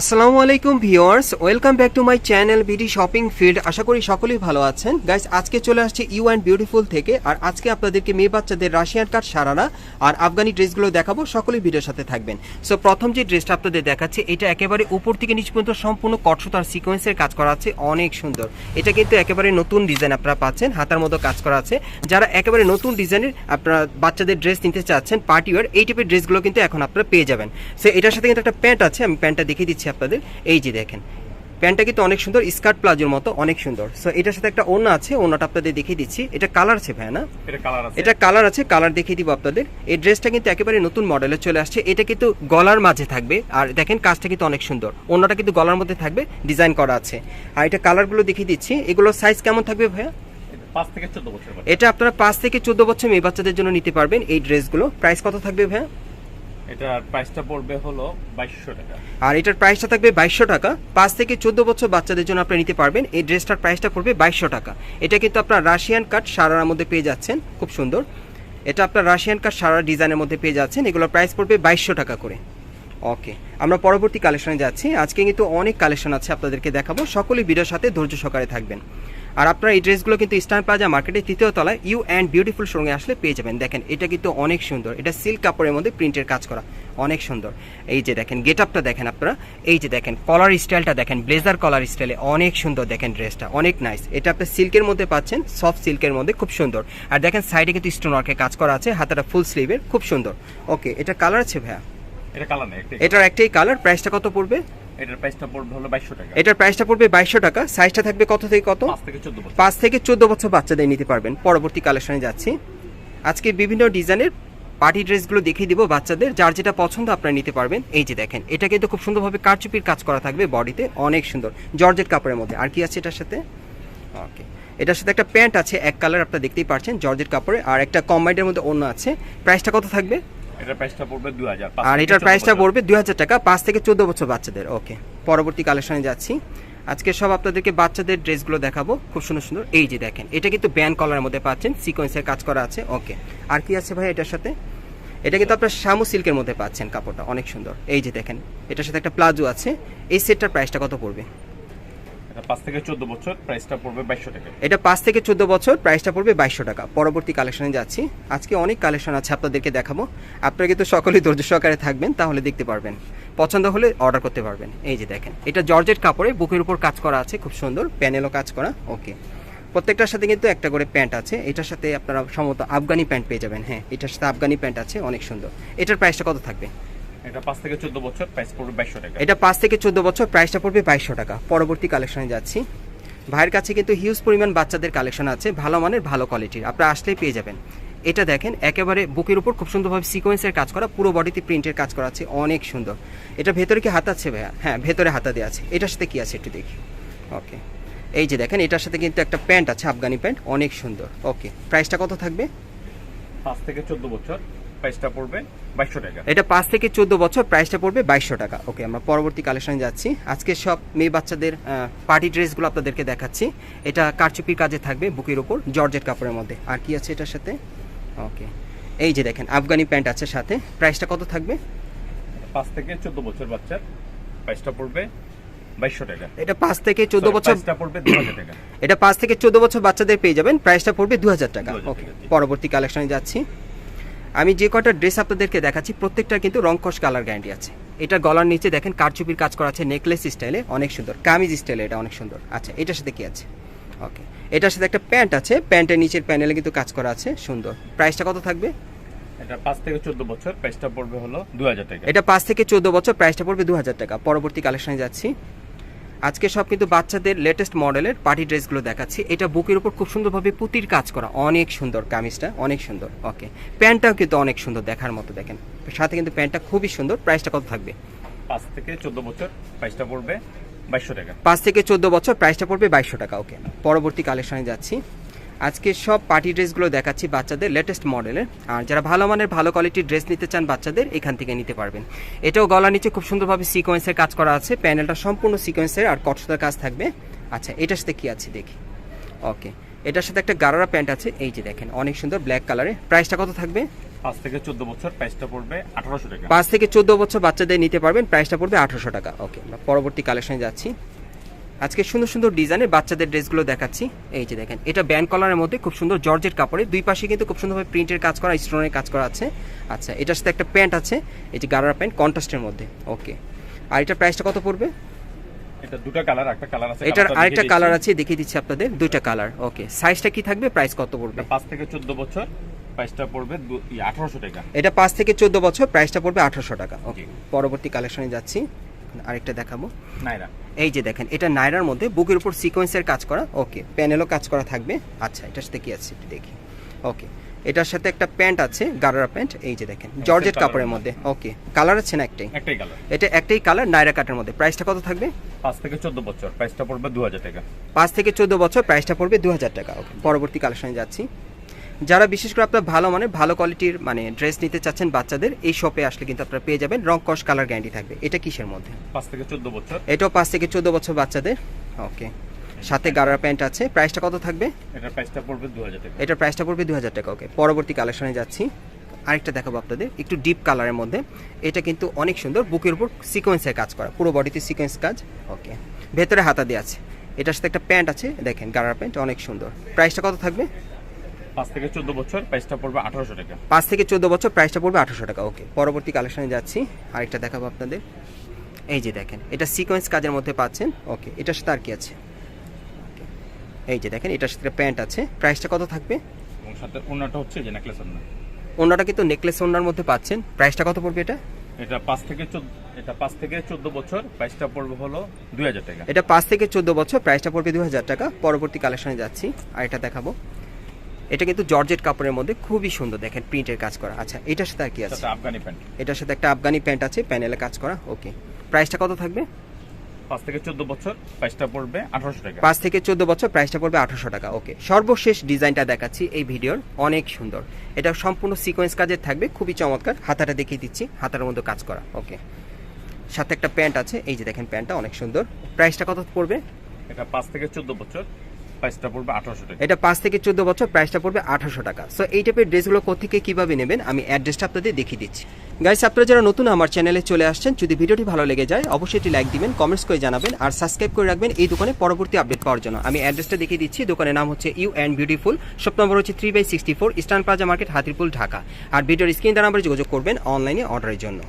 আসসালামু আলাইকুম viewers, welcome back to my channel BD shopping field. আশা করি সকলেই ভালো আছেন। গাইস, আজকে চলে আসছে ইউ অ্যান্ড বিউটিফুল থেকে, আর আজকে আপনাদেরকে মেয়ে বাচ্চাদের রাশিয়ান কাট সারানা আর আফগানি ড্রেসগুলো দেখাবো। সকলেই ভিডিওর সাথে থাকবেন। সো প্রথম যে ড্রেসটা আপনাদের দেখাচ্ছে, এটা একেবারে উপর থেকে নিচ পর্যন্ত সম্পূর্ণ কটসুতার সিকোয়েন্সের কাজ করা আছে। অনেক সুন্দর। এটা কিন্তু একেবারে নতুন ডিজাইন আপনারা পাচ্ছেন, হাতার মতো কাজ করা আছে। যারা একেবারে নতুন ডিজাইনের আপনারা বাচ্চাদের ড্রেস নিতে চাচ্ছেন, পার্টি ওয়ার, এই টাইপের ড্রেসগুলো কিন্তু এখন আপনারা পেয়ে যাবেন। সো এটার সাথে কিন্তু একটা প্যান্ট আছে, আমি প্যান্টটা দেখিয়ে দিচ্ছি। আপনাদের। এই যে দেখেন প্যান্টটা কিন্তু অনেক সুন্দর স্কার্ট প্লাজোর মতো অনেক সুন্দর। সো এটার সাথে একটা ওড়না আছে ওনাটা আপনাদের দেখিয়ে দিচ্ছি। এটা কালার আছে ভাই না? এটা কালার আছে। এটা কালার আছে কালার দেখিয়ে দিব আপনাদের। এই ড্রেসটা কিন্তু একেবারে নতুন মডেলে চলে আসছে। এটা কিন্তু গলার মাঝে থাকবে। আর দেখেন কাজটা কিন্তু অনেক সুন্দর। ওড়নাটা কিন্তু গলার মধ্যে থাকবে ডিজাইন করা আছে। আর এটা কালারগুলো দেখিয়ে দিচ্ছি। এগুলোর সাইজ কেমন থাকবে ভাইয়া? এটা আপনারা পাঁচ থেকে চোদ্দ বছর মেয়ে বাচ্চাদের জন্য নিতে পারবেন এই ড্রেসগুলো। প্রাইস কত থাকবে ভাইয়া? এটার প্রাইসটা পড়বে হলো বাইশশো টাকা। আর এটার প্রাইসটা থাকবে বাইশশো টাকা। পাঁচ থেকে চোদ্দ বছর বাচ্চাদের জন্য আপনি নিতে পারবেন। এই ড্রেসটার প্রাইসটা পড়বে বাইশশো টাকা। এটা কিন্তু আপনার রাশিয়ান কাট সারার মধ্যে পেয়ে যাচ্ছেন। খুব সুন্দর। এটা আপনার রাশিয়ান কাট সারা ডিজাইনের মধ্যে পেয়ে যাচ্ছেন। এগুলোর প্রাইস পড়বে বাইশশো টাকা করে। ওকে, আমরা পরবর্তী কালেকশনে যাচ্ছি। আজকে কিন্তু অনেক কালেকশন আছে আপনাদেরকে দেখাবো। সকলেই ভিডিওর সাথে ধৈর্য সহকারে থাকবেন। আর আপনারা এই ড্রেসগুলো কিন্তু ইস্টার্ন প্লাজা মার্কেটের তৃতীয় তলায় ইউ অ্যান্ড বিউটিফুল শোরুমে আসলে পেয়ে যাবেন। দেখেন এটা কিন্তু অনেক সুন্দর। এটা সিল্ক কাপড়ের মধ্যে প্রিন্টের কাজ করা। অনেক সুন্দর। এই যে দেখেন গেট আপটা দেখেন আপনারা। এই যে দেখেন কলার স্টাইলটা দেখেন ব্লেজার কলার স্টাইলে অনেক সুন্দর দেখেন ড্রেসটা। অনেক নাইস এটা আপনি সিল্কের মধ্যে পাচ্ছেন সফট সিল্কের মধ্যে খুব সুন্দর। আর দেখেন সাইডে কিন্তু স্টোন ওয়ার্কের কাজ করা আছে। হাতাটা ফুল স্লিভের খুব সুন্দর। ওকে এটা কালার আছে ভাইয়া? এটার একটাই কালার প্রাইসটা কত পড়বে? এটার প্রাইসটা পড়বে হলো বাইশশো টাকা। এটার প্রাইসটা পড়বে বাইশশো টাকা। সাইজটা থাকবে কত থেকে কত? পাঁচ থেকে চোদ্দ বছর। থেকে বাচ্চাদের নিতে পারবেন। পরবর্তী কালেকশনে যাচ্ছি। আজকে বিভিন্ন ডিজাইনের পার্টি ড্রেসগুলো দেখিয়ে দিব বাচ্চাদের। যার যেটা পছন্দ আপনারা নিতে পারবেন। এই যে দেখেন এটা কিন্তু খুব সুন্দরভাবে কারচুপির কাজ করা থাকবে বডিতে। অনেক সুন্দর। জর্জেট কাপড়ের মধ্যে। আর কি আছে এটার সাথে? ওকে। এটার সাথে একটা প্যান্ট আছে এক কালার আপনারা দেখতেই পাচ্ছেন জর্জেট কাপড়ে আর একটা কম্বাইন্ডের মধ্যে অন্য আছে। প্রাইসটা কত থাকবে? এটার প্রাইসটা পড়বে দুই হাজার আর এটার প্রাইসটা পড়বে দুই হাজার টাকা পাঁচ থেকে চোদ্দ বছর বাচ্চাদের। ওকে পরবর্তী কালেকশনে যাচ্ছি। আজকে সব আপনাদেরকে বাচ্চাদের ড্রেসগুলো দেখাবো। খুব সুন্দর সুন্দর। এই যে দেখেন এটা কিন্তু ব্যান কলারের মধ্যে পাচ্ছেন সিকোয়েন্সের কাজ করা আছে। ওকে আর কি আছে ভাই এটার সাথে? এটা কিন্তু আপনার শামু সিল্কের মধ্যে পাচ্ছেন কাপড়টা অনেক সুন্দর। এই যে দেখেন এটার সাথে একটা প্লাজো আছে। এই সেটটার প্রাইসটা কত পড়বে? পাঁচ থেকে চোদ্দ বছর প্রাইসটা পড়বে বাইশশো টাকা। এটা পাঁচ থেকে চোদ্দ বছর প্রাইসটা পড়বে বাইশশো টাকা। পরবর্তী কালেকশনে যাচ্ছি। আজকে অনেক কালেকশন আছে আপনাদেরকে দেখাবো। আপনারা কিন্তু সকলেই ধৈর্য সহকারে থাকবেন, তাহলে দেখতে পারবেন। পছন্দ হলে অর্ডার করতে পারবেন। এই যে দেখেন, এটা জর্জেট কাপড়ে বুকের উপর কাজ করা আছে, খুব সুন্দর প্যানেলও কাজ করা ওকে প্রত্যেকটার সাথে কিন্তু একটা করে প্যান্ট আছে। এটার সাথে আপনারা সম্ভবত আফগানি প্যান্ট পেয়ে যাবেন হ্যাঁ এটার সাথে আফগানি প্যান্ট আছে, অনেক সুন্দর। এটার প্রাইসটা কত থাকবে? এটা পাঁচ থেকে চোদ্দ বছর প্রাইস পড়বে বাইশশো টাকা। এটা পাঁচ থেকে চোদ্দ বছর প্রাইসটা পড়বে বাইশশো টাকা। পরবর্তী কালেকশনে যাচ্ছি। ভাইয়ের কাছে কিন্তু হিউজ পরিমাণ বাচ্চাদের কালেকশন আছে ভালো মানের ভালো কোয়ালিটির আপনারা আসলেই পেয়ে যাবেন। এটা দেখেন একেবারে বুকের উপর খুব সুন্দরভাবে সিকোয়েন্সের কাজ করা পুরো বডিতে প্রিন্টের কাজ করা আছে অনেক সুন্দর। এটা ভেতরে কি হাত আছে ভাইয়া? হ্যাঁ ভেতরে হাতা দেওয়া আছে। এটার সাথে কি আছে একটু দেখি। ওকে এই যে দেখেন এটার সাথে কিন্তু একটা প্যান্ট আছে আফগানি প্যান্ট অনেক সুন্দর। ওকে প্রাইসটা কত থাকবে? পাঁচ থেকে চোদ্দ বছর। প্রাইসটা পড়বে বাইশশো টাকা। এটা পাঁচ থেকে চোদ্দ বছর প্রাইসটা পড়বে বাইশশো টাকা। ওকে আমরা পরবর্তী কালেকশনে যাচ্ছি। আজকে সব মেয়ে বাচ্চাদের পার্টি ড্রেসগুলো আপনাদেরকে দেখাচ্ছি। এটা কারচুপির কাজে থাকবে বুকের উপর জর্জেট কাপড়ের মধ্যে। আর কি আছে এটার সাথে? ওকে এই যে দেখেন আফগানি প্যান্ট আছে সাথে। প্রাইসটা কত থাকবে? পাঁচ থেকে চোদ্দ বছর বাচ্চার প্রাইসটা পড়বে এটা পাঁচ থেকে চোদ্দ বছর এটা পাঁচ থেকে চোদ্দ বছর বাচ্চাদের পেয়ে যাবেন প্রাইসটা পড়বে দু হাজার টাকা। ওকে পরবর্তী কালেকশনে যাচ্ছি। আমি যে কটা ড্রেস আপনাদেরকে দেখাচ্ছি প্রত্যেকটা কিন্তু রংকশ কালার গ্যারান্টি আছে। এটা গলার নিচে দেখেন কারচুপির কাজ করা আছে নেকলেস স্টাইলে অনেক সুন্দর। কামিজ স্টাইলে এটা অনেক সুন্দর। আচ্ছা এটার সাথে কি আছে? ওকে এটার সাথে একটা প্যান্ট আছে প্যান্টের নিচের প্যানেলে কিন্তু কাজ করা আছে সুন্দর। প্রাইসটা কত থাকবে? এটা পাঁচ থেকে চোদ্দ বছর প্রাইসটা পড়বে হলো দু হাজার টাকা। এটা পাঁচ থেকে চোদ্দ বছর প্রাইসটা পড়বে দু হাজার টাকা। পরবর্তী কালেকশনে যাচ্ছি। আজকে সব কিন্তু বাচ্চাদের লেটেস্ট মডেলের পার্টি ড্রেসগুলো দেখাচ্ছি। এটা বুকের উপর খুব সুন্দরভাবে পুতির কাজ করা। অনেক সুন্দর কামিজটা অনেক সুন্দর। ওকে প্যান্টটাও কিন্তু অনেক সুন্দর দেখার মতো দেখেন। সাথে কিন্তু প্যান্টটা খুবই সুন্দর। প্রাইসটা কত থাকবে? পাঁচ থেকে চোদ্দ বছর। প্রাইসটা পড়বে বাইশশো টাকা। পাঁচ থেকে চোদ্দ বছর প্রাইসটা পড়বে বাইশশো টাকা। ওকে পরবর্তী কালেকশনে যাচ্ছি। আজকে সব পার্টি ড্রেসগুলো দেখাচ্ছি বাচ্চাদের লেটেস্ট মডেলের আর যারা ভালো মানের ভালো কোয়ালিটির ড্রেস নিতে চান বাচ্চাদের এখান থেকে নিতে পারবেন। এটাও গলা নিচে খুব সুন্দরভাবে সিকোয়েন্সের কাজ করা আছে। প্যানেলটা সম্পূর্ণ সিকোয়েন্সের আর কটসুতার কাজ থাকবে। আচ্ছা এটার সাথে কী আছে দেখি। ওকে এটার সাথে একটা গারারা প্যান্ট আছে। এই যে দেখেন অনেক সুন্দর ব্ল্যাক কালারে প্রাইসটা কত থাকবে? পাঁচ থেকে চোদ্দ বছর প্রাইসটা পড়বে আঠারোশো টাকা। পাঁচ থেকে চোদ্দ বছর বাচ্চাদের নিতে পারবেন। প্রাইসটা পড়বে আঠারোশো টাকা। ওকে আমরা পরবর্তী কালেকশনে যাচ্ছি। আজকে সুন্দর সুন্দর ডিজাইনের বাচ্চাদের ড্রেসগুলো দেখাচ্ছি। এই যে দেখেন এটা ব্যান্ড কলারের মধ্যে খুব সুন্দর জর্জেট কাপড়ে। দুই পাশে কিন্তু খুব সুন্দরভাবে প্রিন্টের কাজ করা স্টোনের কাজ করা আছে। আচ্ছা এটার সাথে একটা প্যান্ট আছে এই যে গারারা প্যান্ট কন্ট্রাস্টের মধ্যে। ওকে আর এটার প্রাইসটা কত পড়বে? এটা দুটো কালার একটা কালার আছে এটার আরেকটা কালার আছে দেখিয়ে দিচ্ছি আপনাদের দুইটা কালার ওকে সাইজটা কি থাকবে? প্রাইস কত পড়বে? এটা পাঁচ থেকে চোদ্দ বছর প্রাইসটা পড়বে আঠারোশো টাকা। এটা পাঁচ থেকে চোদ্দ বছর প্রাইসটা পড়বে আঠারোশো টাকা। ওকে পরবর্তী কালেকশনে যাচ্ছি। আরেকটা দেখাবো। নাইরা। এই যে দেখেন এটা নাইরার মধ্যে বুকের উপর সিকোয়েন্সের কাজ করা। ওকে প্যানেলও কাজ করা থাকবে। আচ্ছা এটার সাথে কি আছে একটু দেখি। ওকে এটার সাথে একটা প্যান্ট আছে গারারা প্যান্ট এই যে দেখেন জর্জেট কাপড়ের মধ্যে। ওকে কালার আছে না একটাই? একটাই কালার এটা একটাই কালার নাইরা কাটের মধ্যে। প্রাইসটা কত থাকবে? পাঁচ থেকে চোদ্দ বছর। প্রাইসটা পড়বে দু হাজার টাকা। পাঁচ থেকে চোদ্দ বছর প্রাইসটা পড়বে দু হাজার টাকা। ওকে পরবর্তী কালেকশনে যাচ্ছি। যারা বিশেষ করে আপনার ভালো মানে ভালো কোয়ালিটির মানে ড্রেস নিতে চাচ্ছেন বাচ্চাদের এই শপে আসলে কিন্তু আপনারা পেয়ে যাবেন রং কস কালার গ্যারান্টি থাকবে। এটা কিসের মধ্যে? পাঁচ থেকে চোদ্দ বছর। এটাও পাঁচ থেকে চোদ্দ বছর বাচ্চাদের। ওকে সাথে গারারা প্যান্ট আছে। প্রাইসটা কত থাকবে? এটার প্রাইসটা পড়বে দু হাজার টাকা। এটার প্রাইসটা পড়বে দু হাজার টাকা। ওকে পরবর্তী কালেকশনে যাচ্ছি। আরেকটা দেখাবো আপনাদের। একটু ডিপ কালারের মধ্যে। এটা কিন্তু অনেক সুন্দর। বুকের উপর সিকোয়েন্সের কাজ করা। পুরো বডিতে সিকোয়েন্স কাজ। ওকে ভেতরে হাতা দিয়ে আছে। এটার সাথে একটা প্যান্ট আছে। দেখেন গারার প্যান্ট অনেক সুন্দর। প্রাইসটা কত থাকবে? পাঁচ থেকে চোদ্দ বছর প্রাইসটা পড়বে আঠারোশো টাকা। পাঁচ থেকে চোদ্দ বছর প্রাইসটা পড়বে আঠারোশো টাকা ওকে পরবর্তী কালেকশনে যাচ্ছি আরেকটা দেখাবো আপনাদের। এই যে দেখেন এটা সিকোয়েন্স কাজের মধ্যে পাচ্ছেন ওকে এটার সাথে আর কি আছে? এই যে দেখেন এটার সাথে প্যান্ট আছে। প্রাইসটা কত থাকবে? এবং সাথে হচ্ছে যে নেকলেস কিন্তু নেকলেস ওনার মধ্যে পাচ্ছেন। প্রাইসটা কত পড়বে এটা? এটা পাঁচ থেকে এটা পাঁচ থেকে চোদ্দ বছর প্রাইসটা পড়বে হলো দুই হাজার টাকা। এটা পাঁচ থেকে চোদ্দ বছর প্রাইসটা পড়বে দু হাজার টাকা। পরবর্তী কালেকশনে যাচ্ছি আর এটা দেখাবো। এটা কিন্তু জর্জেট কাপড়ের মধ্যে খুবই সুন্দর দেখেন প্রিন্টের কাজ করা। আচ্ছা এটার সাথে আর কি আছে? আফগানি প্যান্ট। এটার সাথে একটা আফগানি প্যান্ট আছে প্যানেলে কাজ করা ওকে। প্রাইসটা কত থাকবে? পাঁচ থেকে চোদ্দ বছর প্রাইসটা পড়বে আঠারোশো টাকা। পাঁচ থেকে চোদ্দ বছর প্রাইসটা পড়বে আঠারোশো টাকা ওকে। সর্বশেষ ডিজাইনটা দেখাচ্ছি এই ভিডিওর অনেক সুন্দর। এটা সম্পূর্ণ সিকোয়েন্স কাজের থাকবে খুবই চমৎকার। হাতাটা দেখিয়ে দিচ্ছি হাতার মধ্যে কাজ করা ওকে। সাথে একটা প্যান্ট আছে এই যে দেখেন প্যান্টটা অনেক সুন্দর। প্রাইসটা কত পড়বে? এটা পাঁচ থেকে চোদ্দ বছর প্রাইসটা পড়বে আঠারোশো টাকা। এটা পাঁচ থেকে চোদ্দ বছর প্রাইসটা পড়বে আঠারোশো টাকা। সো এই টাইপের ড্রেসগুলো কোথেকে কীভাবে নেবেন? আমি অ্যাড্রেসটা আপনাদের দেখিয়ে দিচ্ছি। গাইস আপনারা যারা নতুন আমার চ্যানেলে চলে আসছেন, যদি ভিডিওটি ভালো লেগে যায়, অবশ্যই এটি লাইক দিবেন কমেন্টস করে জানাবেন, আর সাবস্ক্রাইব করে রাখবেন এই দোকানে পরবর্তী আপডেট পাওয়ার জন্য। আমি অ্যাড্রেসটা দেখিয়ে দিচ্ছি, দোকানের নাম হচ্ছে you and beautiful shop number হচ্ছে three by sixty four eastern plaza market Hatirpool Dhaka আর ভিডিওর স্ক্রিন নাম্বারে যোগাযোগ করবেন অনলাইনে অর্ডারের জন্য।